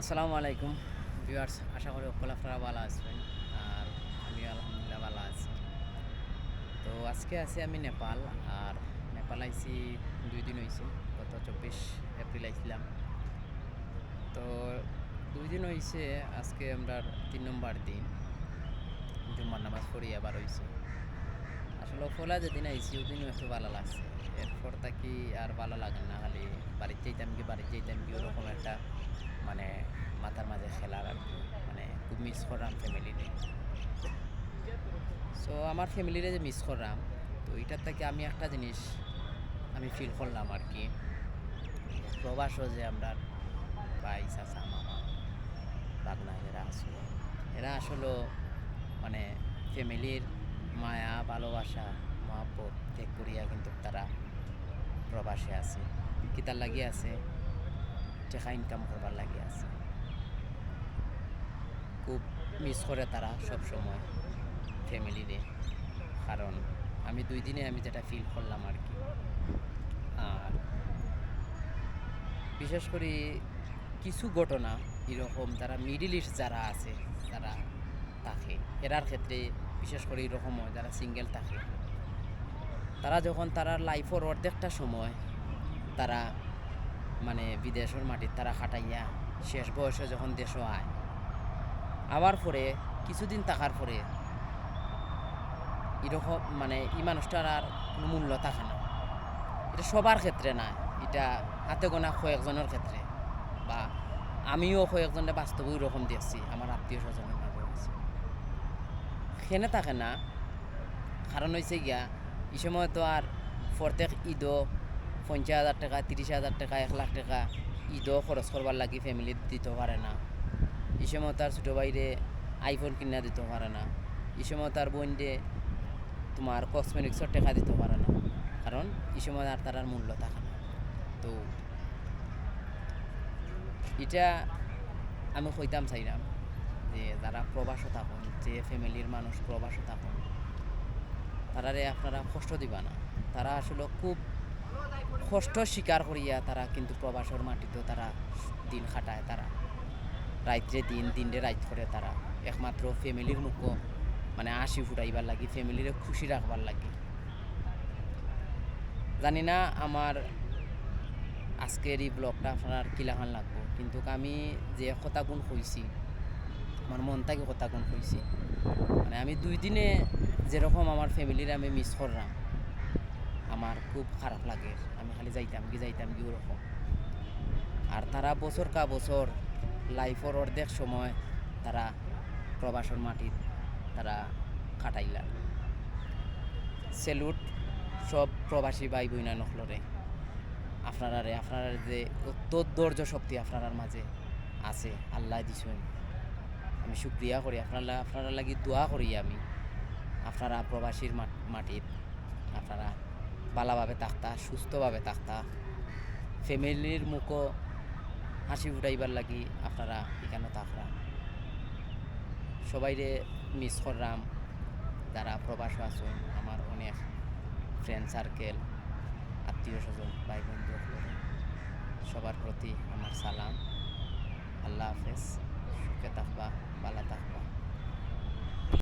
আসসালামু আলাইকুম। ভিউয়ার্স, আশা করি সকল আপনারা ভালো আছেন। আর আমি আলহামদুলিল্লাহ ভালো আছি। তো আজকে আছি আমি নেপাল। আর নেপাল আইছি দুই দিন হয়েছে গত চব্বিশ এপ্রিল আইছিলাম। তো দুই দিন হয়েছে আজকে আমরা তিন নম্বর দিন। জুম্মার নামাজ পড়ি আবার হয়েছে আসলে ফলা যেদিন আইছি, ওদিনও একটু ভালো লাগছে। এরপর তাকি আর ভালো লাগে না, খালি বাড়িতে যেতাম কি, বাড়িতে যেতাম কি, ওরকম একটা মানে মাথার মাঝে খেলার আর কি মানে খুব মিস করলাম ফ্যামিলিরে সো আমার ফ্যামিলিরে যে মিস করলাম, তো এটার থেকে আমি একটা জিনিস আমি ফিল করলাম আর কি। প্রবাসও যে আমরা ভাই, চাচা, মামা বাগনা এরা আসলো এরা আসলে মানে ফ্যামিলির মায়া, ভালোবাসা মহাপত ত্যাগ করিয়া কিন্তু তারা প্রবাসে আছে। কি তার লাগিয়ে আছে। টাকা ইনকাম করবার লাগে আছে। খুব মিস করে তারা সব সময় ফ্যামিলিরে কারণ আমি দুই দিনে আমি যেটা ফিল করলাম আর কি। আর বিশেষ করে কিছু ঘটনা এরকম যারা মিডিল ইস্ট যারা আছে তারা থাকে, এরার ক্ষেত্রে বিশেষ করে এরকম হয় যারা সিঙ্গেল থাকে। তারা যখন তারা লাইফের অর্ধেকটা সময় তারা মানে বিদেশের মাটির তারা খাটাইয়া শেষ বয়সে যখন দেশও আয়। আবার পরে, কিছুদিন থাকার পরে, এরকম মানে এই মানুষটার আর কোনো মূল্য থাকে না। এটা সবার ক্ষেত্রে না, এটা হাতে গোনা কয়েকজনের ক্ষেত্রে। বা আমিও কয়েকজনের বাস্তবে ওইরকম দেখছি, আমার আত্মীয় স্বজনের মাঝে সেনে থাকে না, কারণ হয়েছে গিয়া, এই সময় তো আর প্রত্যেক ঈদও পঞ্চাশ হাজার টাকা, তিরিশ হাজার টাকা, এক লাখ টাকা, ঈদও খরচ করবার লাগি ফ্যামিলি দিতে পারে না। এই সময় তার ছোটো বাইরে আইফোন কিনা দিতে পারে না। এই সময় তার বোনডে তোমার কসমেটিক্সের টাকা দিতে পারে না। কারণ এই সময় আর তার মূল্য থাকে না। তো এটা আমি কইতাম চাইলাম যে যারা প্রবাসও থাকুন, যে ফ্যামিলির মানুষ প্রবাসও থাকুন, তারারে আপনারা কষ্ট দিবা না। তারা আসলে খুব কষ্ট স্বীকার করিয়া তারা কিন্তু প্রবাসের মাটিতেও তারা দিন খাটায় তারা। রাত্রে দিন দিনরে রাইত করে তারা। একমাত্র ফ্যামিলির মুখও মানে হাসি ফুটাইবার লাগি ফ্যামিলিরে খুশি রাখবার লাগি। জানি না আমার আজকের এই ব্লগটা আপনার কিলাখান লাগবো, কিন্তু আমি যে কথাগুণ কইছি, আমার মন থেকে কথাগুণ কইছি মানে আমি দুই দিনে যেরকম আমার ফ্যামিলির আমি মিস করলাম আমার খুব খারাপ লাগে। আমি খালি যাইতাম কি যাইতাম কি ওরকম। আর তারা বছর কা বছর লাইফের অর্ধেক সময় তারা প্রবাসর মাটিত তারা কাটাইলা সেলুট, সব প্রবাসী ভাই বইনা নখলরে। আপনারারে আপনারা যে ধৈর্য শক্তি আপনার মাঝে আছে, আল্লাহ দিছেন। আমি শুক্রিয়া করি, আপনারা আপনারা লাগি দোয়া করি আমি। আপনারা প্রবাসীর মাট- মাটিত, আপনারা ভালোভাবে থাকতা, সুস্থভাবে থাকতা। ফ্যামিলির মুখও হাসি ফুটাইবার লাগি আপনারা এখানে থাকরা সবাইরে মিস করলাম যারা প্রবাস আছেন, আমার অনেক ফ্রেন্ড সার্কেল আত্মীয় স্বজন ভাই বন্ধু সবার প্রতি আমার সালাম। আল্লাহ হাফেজ, সুখে থাকবা, ভালো থাকবা।